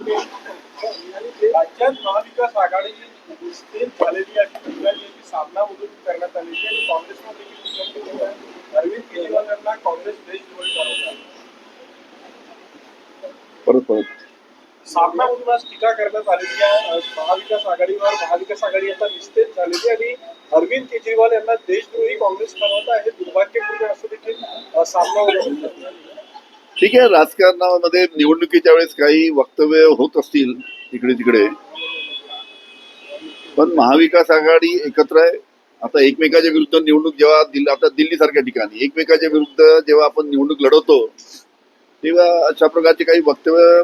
राज्यात महाविकास आघाडी विस्तीर्ण झालेली अशी टीका जी आहे. ती सामनामधून करण्यात आलेली आहे. आणि काँग्रेसमध्ये देखील टीका केली आहे. अरविंद केजरीवाल यांना काँग्रेस आहे परत परत. सामनामधून आज टीका करण्यात आलेली आहे. महाविकास आघाडीवर महाविकास आघाडी आता विस्तीर्ण झालेली आणि अरविंद केजरीवाल यांना देशद्रोही काँग्रेस ठरवत आहे. हे दुर्भाग्यपूर्ण असं देखील होतं. ठीक आहे राजकारणामध्ये निवडणुकीच्या वेळेस काही वक्तव्य होत असतील इकडे तिकडे. पण महाविकास आघाडी एकत्र आहे. आता एकमेकाच्या विरुद्ध निवडणूक जेव्हा दिल्ली आता दिल्लीसारख्या ठिकाणी एकमेकाच्या विरुद्ध जेव्हा आपण निवडणूक लढवतो तेव्हा अशा प्रकारचे काही वक्तव्य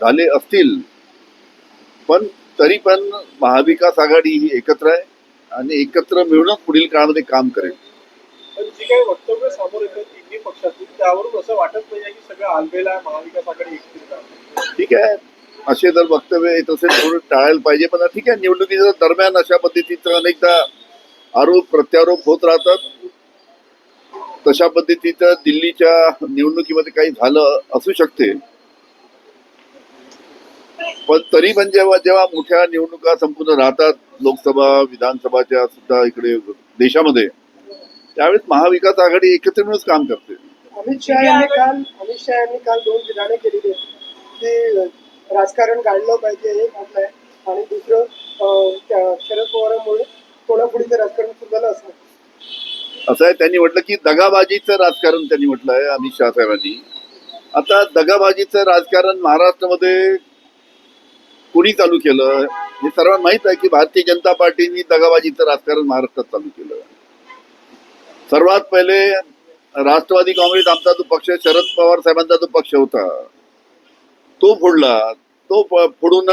झाले असतील. पण तरी पण महाविकास आघाडी ही एकत्र आहे आणि एकत्र मिळूनच पुढील काळामध्ये काम करेल. आणि जी काही वक्तव्य समोर येतात तिन्ही पक्षातून त्यावरून असं वाटत नाही की सगळं आलबेला महाविकास आघाडी एकत्रित ठीक आहे. असे जर वक्तव्य येत असेल थोडं टाळायला पाहिजे पण ठीक आहे निवडणुकीच्या दरम्यान अशा पद्धतीचं अनेकदा आरोप प्रत्यारोप होत राहतात. तशा पद्धतीचं दिल्लीच्या निवडणुकीमध्ये काही झालं असू शकते. पण तरी पण जेव्हा जेव्हा मोठ्या निवडणुका संपूर्ण राहतात लोकसभा विधानसभाच्या सुद्धा इकडे देशामध्ये त्यावेळेस महाविकास आघाडी एकत्र मिळूनच काम करते. अमित शहा यांनी काल अमित शहा यांनी काल दोन विधाने केलेली की राजकारण गाळलं पाहिजे हे म्हटलंय. आणि दुसरं शरद पवारांमुळे कोणापुढीचं राजकारण सुद्धा असं. असं आहे त्यांनी म्हटलं की दगाबाजीचं राजकारण त्यांनी म्हटलं आहे अमित शहा साहेबांनी. आता दगाबाजीचं राजकारण महाराष्ट्रामध्ये कोणी चालू केलं? हे सर्वांना माहीत आहे की भारतीय जनता पार्टीने दगाबाजीचं राजकारण महाराष्ट्रात चालू केलं. सर्वात पहिले राष्ट्रवादी काँग्रेस आमचा जो पक्ष शरद पवार साहेबांचा जो पक्ष होता तो फोडला. तो फोडून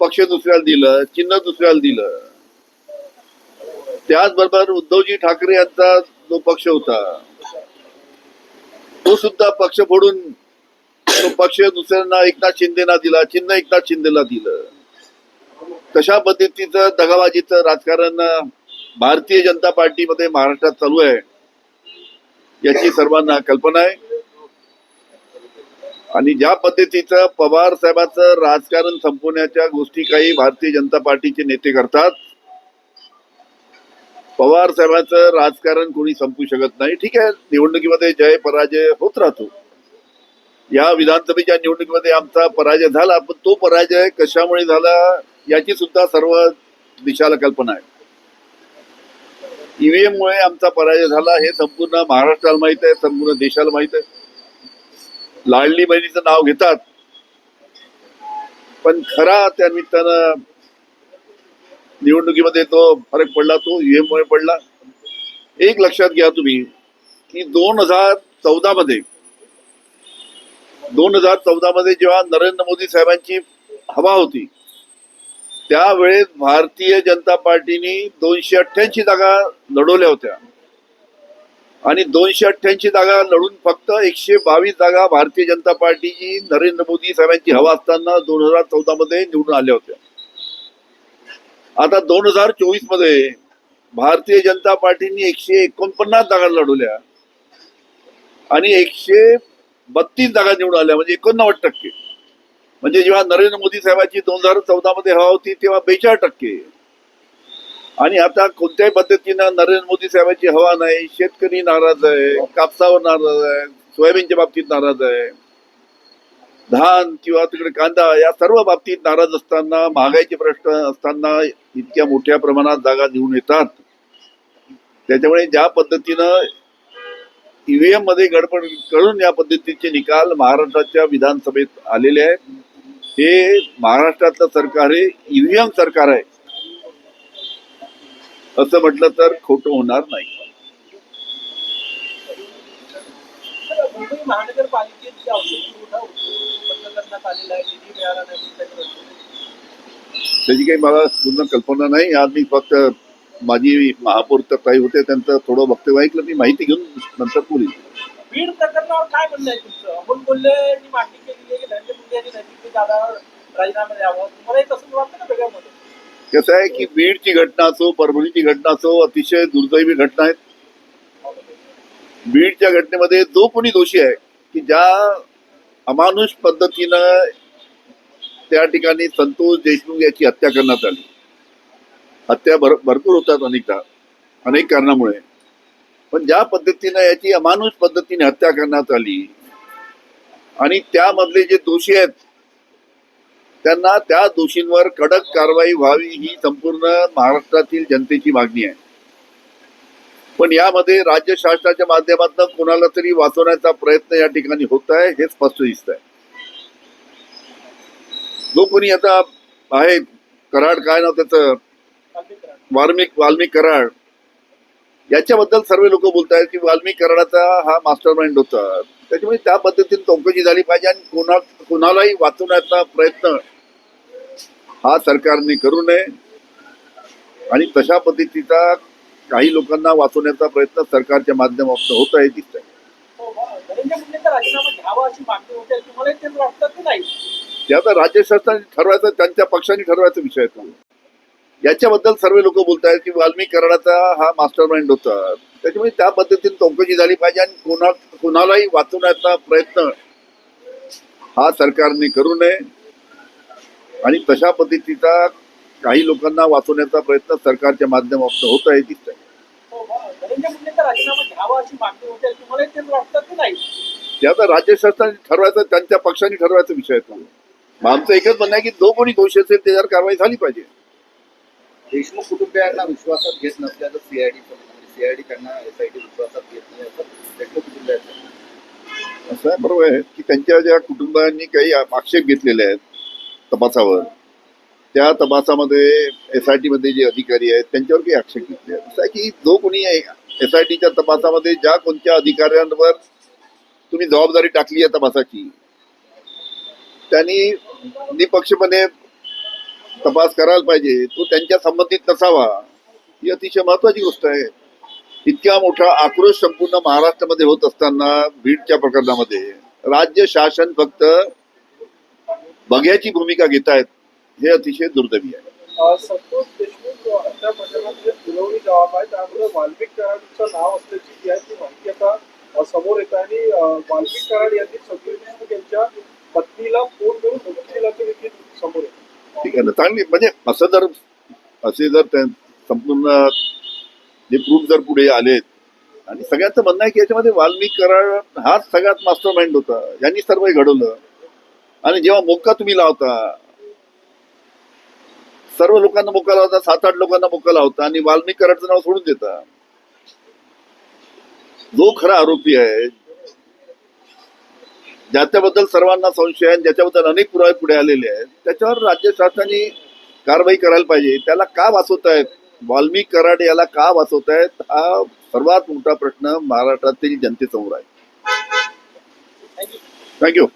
पक्ष दुसऱ्याला दिलं चिन्ह दुसऱ्याला दिलं. त्याचबरोबर उद्धवजी ठाकरे यांचा जो पक्ष होता तो सुद्धा पक्ष फोडून तो पक्ष दुसऱ्यांना एकनाथ शिंदेना दिला चिन्ह एकनाथ शिंदेला दिलं. कशा पद्धतीचं दगाबाजीचं राजकारण भारतीय जनता पार्टीमध्ये महाराष्ट्रात चालू आहे याची सर्वांना कल्पना आहे. आणि ज्या पद्धतीचं पवार साहेबाचं राजकारण संपवण्याच्या गोष्टी काही भारतीय जनता पार्टीचे नेते करतात पवार साहेबांचं राजकारण कोणी संपू शकत नाही. ठीक आहे निवडणुकीमध्ये जय पराजय होत राहतो. या विधानसभेच्या निवडणुकीमध्ये आमचा पराजय झाला पण तो पराजय कशामुळे झाला याची सुद्धा सर्व दिशाला कल्पना आहे. ईव्हीएम मुळे आमचा पराजय झाला. हे संपूर्ण महाराष्ट्राला माहीत आहे संपूर्ण देशाला माहीत आहे. लाडली बहिणीचं नाव घेतात. पण खरा त्या निमित्तानं निवडणुकीमध्ये तो फरक पडला तो ईव्हीएम मुळे पडला. एक लक्षात घ्या तुम्ही की दोन हजार चौदा मध्ये दोन हजार चौदा मध्ये जेव्हा नरेंद्र मोदी साहेबांची हवा होती त्यावेळेस भारतीय जनता पार्टीने दोनशे अठ्ठ्याऐंशी जागा लढवल्या होत्या. आणि दोनशे अठ्ठ्याऐंशी जागा लढून फक्त एकशे बावीस जागा भारतीय जनता पार्टीची नरेंद्र मोदी साहेबांची हवा असताना दोन हजार चौदा मध्ये निवडून आल्या होत्या. आता दोन हजार चोवीसमध्ये भारतीय जनता पार्टीने एकशे एकोणपन्नास जागा लढवल्या. आणि एकशे बत्तीस जागा निवडून आल्या म्हणजे एकोणनव्वद टक्के. म्हणजे जेव्हा नरेंद्र मोदी साहेबांची दोन हजार चौदा मध्ये हवा होती तेव्हा बेचाळ टक्के. आणि आता कोणत्याही पद्धतीनं नरेंद्र मोदी साहेबांची हवा नाही शेतकरी नाराज आहे कापसावर नाराज आहे सोयाबीनच्या बाबतीत नाराज आहे. धान किंवा तिकडे कांदा या सर्व बाबतीत नाराज असताना महागाईचे प्रश्न असताना इतक्या मोठ्या प्रमाणात जागा निवडून येतात. त्याच्यामुळे ज्या पद्धतीनं ईव्हीएममध्ये गडबड करून या पद्धतीचे निकाल महाराष्ट्राच्या विधानसभेत आलेले आहेत. हे महाराष्ट्रातलं सरकार हे ईव्हीएम सरकार आहे. असं म्हटलं तर खोटं होणार नाही. त्याची काही मला पूर्ण कल्पना नाही. आज मी फक्त माझी महापौर तर काही होते त्यांचं थोडं वक्तव्य ऐकलं मी माहिती घेऊन नंतर बोलीन. बीड प्रकरणावर काय म्हणणं आहे तुमचं? अमोल कोल्हेंनी कसं आहे की बीडची घटना असो परभणीची घटना असो अतिशय दुर्दैवी घटना आहेत. बीडच्या घटनेमध्ये जो कोणी दोषी आहे की ज्या अमानुष पद्धतीनं त्या ठिकाणी संतोष देशमुख याची हत्या करण्यात आली. हत्या भर भरपूर होतात अनेकदा अनेक कारणामुळे. पण ज्या पद्धतीनं याची अमानुष पद्धतीने हत्या करण्यात आली आणि त्यामधले जे दोषी आहेत त्यांना त्या दोषींवर कडक कारवाई व्हावी ही संपूर्ण महाराष्ट्रातील जनतेची मागणी आहे. पण यामध्ये राज्य शासनाच्या माध्यमातून कोणाला तरी वाचवण्याचा प्रयत्न या ठिकाणी होत आहे हे स्पष्ट दिसत आहे जो कोणी आता आहे कराड काय नाव त्याचं? वाल्मिक वाल्मिक कराड. याच्याबद्दल सर्व लोक बोलत आहेत की वाल्मिक कराडाचा हा मास्टर माइंड होता. त्याच्यामुळे त्या पद्धतीने चौकशी झाली पाहिजे आणि कोणा कोणालाही वाचवण्याचा प्रयत्न हा सरकारने करू नये. आणि तशा पद्धतीचा काही लोकांना वाचवण्याचा प्रयत्न सरकारच्या माध्यमातून होत आहे दिसत आहे. धनंजय मुंडेंचा राजीनामा घ्यावा अशी मागणी होते तुम्हाला ते वाटतं की नाही? ते आता राज्य शासनाने ठरवायचं त्यांच्या पक्षाने ठरवायचा विषय आहे याच्याबद्दल सर्व लोक बोलत आहेत की वाल्मिक कराडाचा हा मास्टर माइंड होता. त्याच्यामुळे त्या पद्धतीने चौकशी झाली पाहिजे आणि कोणा कोणालाही वाचवण्याचा प्रयत्न हा सरकारने करू नये. आणि तशा पद्धतीचा काही लोकांना वाचवण्याचा प्रयत्न सरकारच्या माध्यमातून होत आहे दिसत आहे. धनंजय मुंडेंचा राजीनामा घ्यावा अशी मागणी होते तुम्हाला ते वाटतं की नाही? ते आता राज्य शासनाने ठरवायचं त्यांच्या पक्षाने ठरवायचा विषय आमचं एकच म्हणणं आहे की जो कोणी दोषी असेल त्याच्यावर कारवाई झाली पाहिजे. देशमुख कुटुंबियांना विश्वासात घेत नसल्याचं सीआयडी सीआयडी त्यांना एसआयटी विश्वासात घेत नाही असं देशमुख कुटुंबियांचं असं बरोबर आहे. की त्यांच्या ज्या कुटुंबांनी काही आक्षेप घेतलेले आहेत तपासावर त्या तपासामध्ये एस आय टीमध्ये जे अधिकारी आहेत त्यांच्यावर काही आक्षेप घेतले आहेत. असं आहे की जो कोणी एस आय टीच्या तपासामध्ये ज्या कोणत्या अधिकाऱ्यांवर तुम्ही जबाबदारी टाकली आहे तपासाची त्यांनी निपक्षपणे तपास करायला पाहिजे तो त्यांच्या संबंधित नसावा ही अतिशय महत्वाची गोष्ट आहे. इतका मोठा आक्रोश संपूर्ण महाराष्ट्रामध्ये होत असताना बीडच्या प्रकरणामध्ये. राज्य शासन फक्त बघ्याची भूमिका घेत आहेत हे अतिशय दुर्दैवी आहे. अ, वाल्मिक कराडचं नाव असल्याची जी समोर येत आणि वाल्मिक कराड यांनी संतोष त्यांच्या यांच्या पत्नीला फोन करून धमकी दिल्याचं देखील ठीक आहे ना. चांगली म्हणजे असं जर असे जर संपूर्ण जे प्रूफ जर पुढे आलेत आणि सगळ्यांचं म्हणणं आहे की याच्यामध्ये वाल्मिक कराड हाच सगळ्यात मास्टर माइंड होता. यांनी सर्व घडवलं. आणि जेव्हा मोका तुम्ही लावता सर्व लोकांना मोका लावता सात आठ लोकांना मोका लावता आणि वाल्मिक कराडचं नाव सोडून देता. जो खरा आरोपी आहे ज्याच्याबद्दल सर्वांना संशय आहे ज्याच्याबद्दल अनेक पुरावे पुढे आलेले आहेत त्याच्यावर राज्य शासनाने कारवाई करायला पाहिजे. त्याला का वाचवतायत वाल्मिक कराड याला का वाचवतायत हा सर्वात मोठा प्रश्न महाराष्ट्रातील जनतेसमोर आहे. Thank you thank you